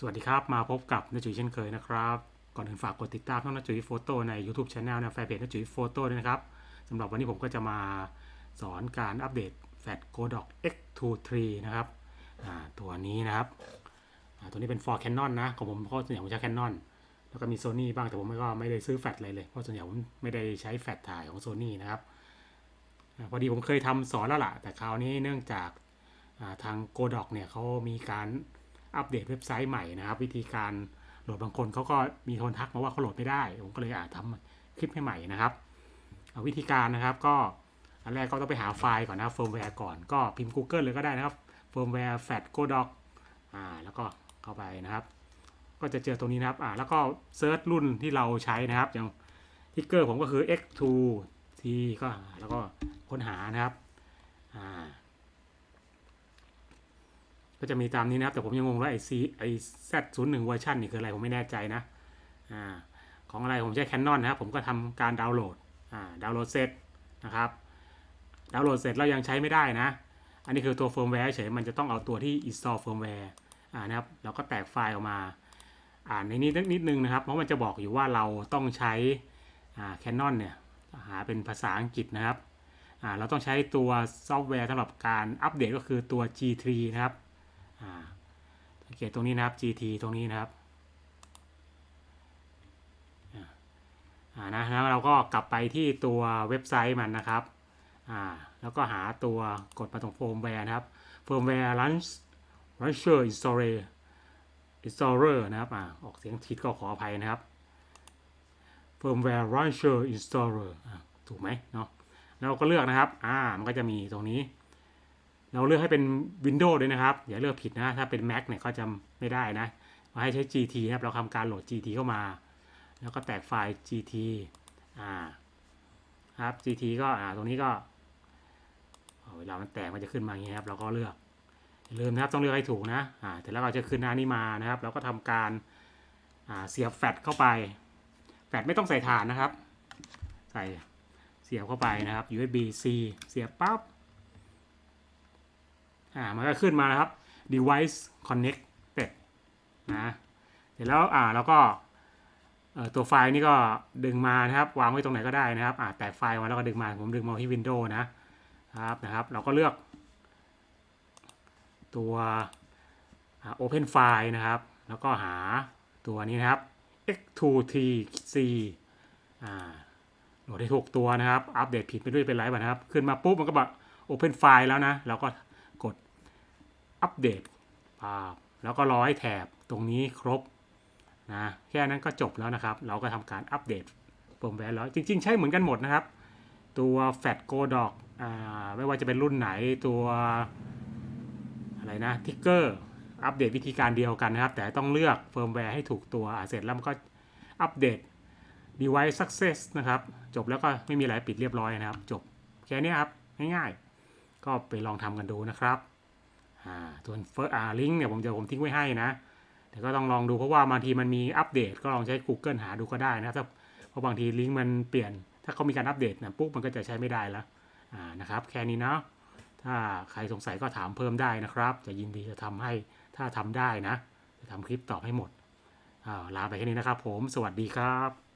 สวัสดีครับ มาพบกับนจุ๋ยเช่นเคยนะครับ ก่อนอื่นฝากกดติดตามช่องนจุ๋ยโฟโต้ใน YouTube c h anel นะแฟนเพจนจุ๋ยโฟโต้ด้วยนะครับสำหรับวันนี้ผมก็จะมาสอนการอัปเดตแฟลช Godoc X23 นะครับตัวนี้นะครับตัวนี้เป็น for Canon นะ ของผมเพราะส่วนใหญ่ผมใช้ Canon แล้วก็มี Sony บ้างแต่ผมก็ไม่ได้ซื้อแฟลชอะไรเลย เพราะส่วนใหญ่ผมไม่ได้ใช้แฟลชถ่ายของ Sony นะครับอพอดีผมเคยทำสอนแล้วล่ะ แต่คราวนี้เนื่องจากทาง Godoc เนี่ยเขามีการ อัปเดตเว็บไซต์ใหม่นะครับ วิธีการโหลดบางคนเขาก็มีคนทักมาว่าเขาโหลดไม่ได้ ผมก็เลยอาจทำคลิปให้ใหม่นะครับวิธีการนะครับก็อันแรกก็ต้องไปหาไฟล์ก่อนนะเฟิร์มแวร์ก่อนก็พิมพ์ Google เลยก็ได้นะครับเฟิร์มแวร์แฟดโกดอกอ่าแล้วก็เข้าไปนะครับ ก็จะเจอตรงนี้นะครับอ่าแล้วก็เซิร์ชรุ่นที่เราใช้นะครับอย่างทิกเกอร์ผมก็คือ X2 T ก็แล้วก็ค้นหานะครับอ่า ก็จะมีตามนี้นะครับ แต่ผมยังงงว่าไอซีไอแซดศูนย์หนึ่งเวอร์ชันนี่คืออะไรผมไม่แน่ใจนะอ่าของอะไรผมใช้ Canon นะครับ ผมก็ทำการดาวน์โหลดอ่าดาวน์โหลดเสร็จนะครับดาวน์โหลดเสร็จแล้วยังใช้ไม่ได้นะ อันนี้คือตัวเฟิร์มแวร์เฉยมันจะต้องเอาตัวที่ install firmware อ่านะครับเราก็แตกไฟล์ออกมาอ่านในนี้นิดนึงนะครับ เพราะมันจะบอกอยู่ว่าเราต้องใช้อ่า Canon เนี่ยหาเป็นภาษาอังกฤษนะครับอ่าเราต้องใช้ตัวซอฟต์แวร์สำหรับการอัปเดตก็คือตัว G3 นะครับ อ่าสังเกตตรงนี้นะครับ GT ตรงนี้นะครับอ่านะแล้วเราก็กลับไปที่ตัวเว็บไซต์มันนะครับอ่าแล้วก็หาตัวกดมาตรง firmware นะครับ firmware launch launcher installer installer นะครับอ่าออกเสียงทิดก็ขออภัยนะครับ firmware launcher installer อ่าถูกไหมเนาะแล้วก็เลือกนะครับอ่ามันก็จะมีตรงนี้ เราเลือกให้เป็น Windows ด้วยนะครับ อย่าเลือกผิดนะ ถ้าเป็น Mac เนี่ยเขาจะไม่ได้นะเราให้ใช้ GT นะครับ เราทำการโหลด GT เข้ามา แล้วก็แตกไฟล์ GT อ่า ครับ GT ก็อ่าตรงนี้ก็เวลามันแตกมันจะขึ้นมาอย่างนี้ครับ เราก็เลือกอย่าลืมนะครับต้องเลือกให้ถูกนะ อ่าแต่แล้วเราจะขึ้นหน้านี้มานะครับ เราก็ทำการอ่าเสียบแฟลชเข้าไป แฟลชไม่ต้องใส่ฐานนะครับ ใส่เสียบเข้าไปนะครับ USB C เสียบปั๊บ อ่ามันก็ขึ้นมานะครับ device connected นะเสร็จแล้วอ่าแล้วก็ตัวไฟล์นี่ก็ดึงมานะครับ วางไว้ตรงไหนก็ได้นะครับอ่าแตกไฟล์มาแล้วก็ดึงมาผมดึงมาที่ Windows นะครับนะครับ เราก็เลือก ตัว Open File นะครับ แล้วก็หาตัวนี้นะครับ x2tc อ่าโหลดให้ถูกตัวนะครับ อัปเดตผิดไปด้วยเป็นไรบ้างนะครับ ขึ้นมาปุ๊บมันก็บอก Open File แล้วนะ เราก็ อัปเดตภาพแล้วก็รอให้แถบตรงนี้ครบนะแค่นั้นก็จบแล้วนะครับ เราก็ทำการอัปเดตเฟิร์มแวร์แล้วจริง ๆ ใช้เหมือนกันหมดนะครับ ตัวแฟดโกดอกอ่าไม่ว่าจะเป็นรุ่นไหนตัวอะไรนะทิกเกอร์อัปเดตวิธีการเดียวกันนะครับ แต่ต้องเลือกเฟิร์มแวร์ให้ถูกตัวเสร็จแล้วมันก็อัปเดต device success นะครับ จบแล้วก็ไม่มีอะไรปิดเรียบร้อยนะครับ จบแค่นี้ครับ ง่ายๆ ก็ไปลองทำกันดูนะครับ อ่าส่วนเฟิร์อาลิงเนี่ยผมจะผมทิ้งไว้ให้นะ แต่ก็ต้องลองดูเพราะว่าบางทีมันมีอัปเดต ก็ลองใช้ Google หาดูก็ได้นะถ้าเพราะบางทีลิงก์มันเปลี่ยน ถ้าเขามีการอัปเดตนะปุ๊บมันก็จะใช้ไม่ได้แล้วอ่านะครับ แค่นี้เนาะถ้าใครสงสัยก็ถามเพิ่มได้นะครับ จะยินดีจะทำให้ถ้าทำได้นะ จะทำคลิปตอบให้หมดอ่าลาไปแค่นี้นะครับผม สวัสดีครับ